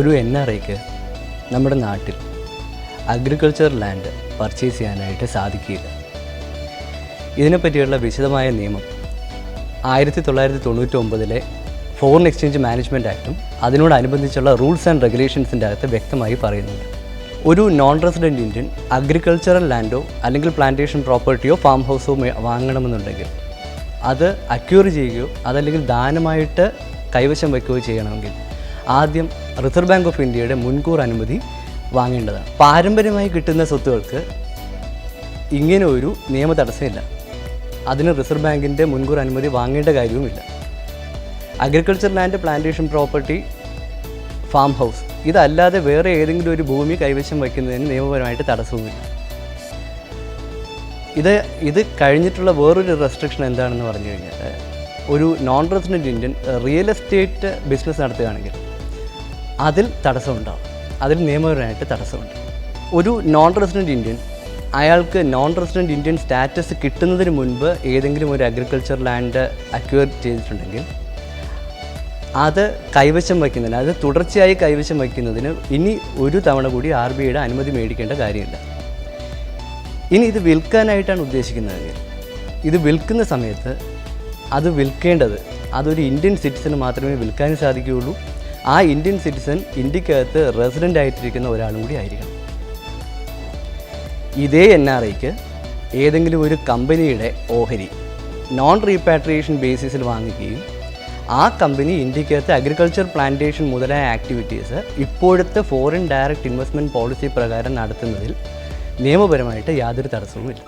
ഒരു N R ഐക്ക് നമ്മുടെ നാട്ടിൽ അഗ്രികൾച്ചർ ലാൻഡ് പർച്ചേസ് ചെയ്യാനായിട്ട് സാധിക്കില്ല ഇതിനെപ്പറ്റിയുള്ള വിശദമായ നിയമം ആയിരത്തി തൊള്ളായിരത്തി തൊണ്ണൂറ്റി ഒമ്പതിലെ ഫോറിൻ എക്സ്ചേഞ്ച് മാനേജ്മെന്റ് ആക്ടും അതിനോടനുബന്ധിച്ചുള്ള റൂൾസ് ആൻഡ് റെഗുലേഷൻസിന്റെ അകത്ത് വ്യക്തമായി പറയുന്നുണ്ട്. ഒരു നോൺ റെസിഡന്റ് ഇന്ത്യൻ അഗ്രികൾച്ചറൽ ലാൻഡോ അല്ലെങ്കിൽ പ്ലാന്റേഷൻ പ്രോപ്പർട്ടിയോ ഫാം ഹൗസോ വാങ്ങണമെന്നുണ്ടെങ്കിൽ അത് അക്യൂർ ചെയ്യുകയോ അതല്ലെങ്കിൽ ദാനമായിട്ട് കൈവശം വയ്ക്കുകയോ ചെയ്യണമെങ്കിൽ ആദ്യം റിസർവ് ബാങ്ക് ഓഫ് ഇന്ത്യയുടെ മുൻകൂർ അനുമതി വാങ്ങേണ്ടതാണ്. പാരമ്പര്യമായി കിട്ടുന്ന സ്വത്തുകൾക്ക് ഇങ്ങനെ ഒരു നിയമ തടസ്സമില്ല. അതിന് റിസർവ് ബാങ്കിന്റെ മുൻകൂർ അനുമതി വാങ്ങേണ്ട കാര്യവുമില്ല. Agriculture land plantation property farm house ഇതല്ലാതെ വേറെ ഏതെങ്കിലും ഒരു ഭൂമി കൈവശം വയ്ക്കുന്നതിന് നിയമപരമായിട്ട് തടസ്സവുമില്ല. ഇത് ഇത് കഴിഞ്ഞിട്ടുള്ള വേറൊരു റെസ്ട്രിക്ഷൻ എന്താണെന്ന് പറഞ്ഞു കഴിഞ്ഞാൽ ഒരു non resident Indian real estate business നടത്തുകയാണെങ്കിൽ അതിൽ തടസ്സമുണ്ടാവും. അതിൽ നിയമപരമായിട്ട് തടസ്സമുണ്ട്. ഒരു നോൺ റെസിഡന്റ് ഇന്ത്യൻ അയാൾക്ക് നോൺ റെസിഡന്റ് ഇന്ത്യൻ സ്റ്റാറ്റസ് കിട്ടുന്നതിന് മുൻപ് ഏതെങ്കിലും ഒരു അഗ്രികൾച്ചർ ലാൻഡ് അക്വയർ ചെയ്തിട്ടുണ്ടെങ്കിൽ അത് കൈവശം വയ്ക്കുന്നതിന് അത് തുടർച്ചയായി കൈവശം വയ്ക്കുന്നതിന് ഇനി ഒരു തവണ കൂടി ആർ ബി ഐയുടെ അനുമതി മേടിക്കേണ്ട കാര്യമില്ല. ഇനി ഇത് വിൽക്കാനായിട്ടാണ് ഉദ്ദേശിക്കുന്നതെങ്കിൽ ഇത് വിൽക്കുന്ന സമയത്ത് അത് വിൽക്കേണ്ടത് അതൊരു ഇന്ത്യൻ സിറ്റിസന് മാത്രമേ വിൽക്കാൻ സാധിക്കുകയുള്ളൂ. ആ ഇന്ത്യൻ സിറ്റിസൺ ഇന്ത്യക്കകത്ത് റെസിഡന്റ് ആയിട്ടിരിക്കുന്ന ഒരാളും കൂടി ആയിരിക്കണം. ഇതേ എൻ ആർ ഐക്ക് ഏതെങ്കിലും ഒരു കമ്പനിയുടെ ഓഹരി നോൺ റീപാട്രിയേഷൻ ബേസിസിൽ വാങ്ങിക്കുകയും ആ കമ്പനി ഇന്ത്യക്കകത്ത് അഗ്രികൾച്ചർ പ്ലാന്റേഷൻ മുതലായ ആക്ടിവിറ്റീസ് ഇപ്പോഴത്തെ ഫോറിൻ ഡയറക്റ്റ് ഇൻവെസ്റ്റ്മെന്റ് പോളിസി പ്രകാരം നടത്തുന്നതിൽ നിയമപരമായിട്ട് യാതൊരു തടസ്സവുമില്ല.